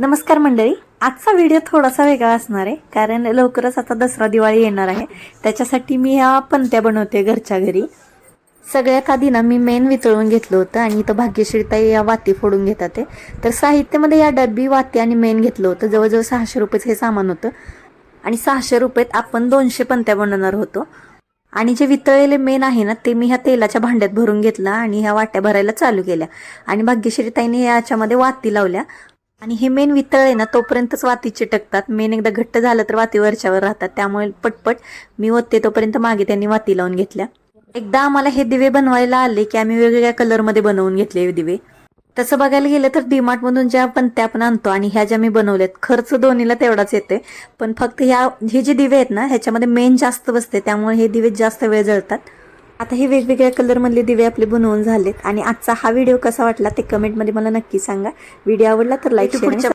नमस्कार मंडळी. आजचा व्हिडिओ थोडासा वेगळा असणार आहे कारण लवकरच आता दसरा दिवाळी येणार आहे. त्याच्यासाठी मी ह्या पंत्या बनवते घरच्या घरी. सगळ्यात आधी ना मी मेन वितळून घेतलं होतं आणि इथं भाग्यश्रीताई या वाती फोडून घेतात ते. तर साहित्यामध्ये या डब्बी वाती आणि मेन घेतलं होतं. जवळजवळ सहाशे रुपयेचं हे सामान होतं. आणि सहाशे रुपयेत आपण दोनशे पंत्या बनवणार होतो. आणि जे वितळलेले मेन आहे ना ते मी ह्या तेलाच्या भांड्यात भरून घेतला आणि ह्या वाट्या भरायला चालू केल्या. आणि भाग्यश्रीताईने याच्यामध्ये वाती लावल्या. आणि हे मेन वितळले ना तोपर्यंतच वाती चिटकतात. मेन एकदा घट्ट झालं तर वाती वरच्यावर राहतात. त्यामुळे पटपट मी ओतते तोपर्यंत मागे त्यांनी वाती लावून घेतल्या. एकदा आम्हाला हे दिवे बनवायला आले की आम्ही वेगवेगळ्या कलरमध्ये बनवून घेतले दिवे. तसं बघायला गेलं तर डीमार्टमधून ज्या पण त्या आपण आणतो आणि ह्या ज्या मी बनवल्यात खर्च दोन्हीला तेवढाच येते. पण फक्त ह्या हे जे दिवे आहेत ना ह्याच्यामध्ये मेन जास्त बसते त्यामुळे हे दिवे जास्त वेळ जळतात. आता हे वेगवेगळ्या कलरमधले दिवे आपले बनवून झालेत. आणि आजचा हा व्हिडिओ कसा वाटला ते कमेंटमध्ये मला नक्की सांगा. व्हिडिओ आवडला तर लाईक पुढच्या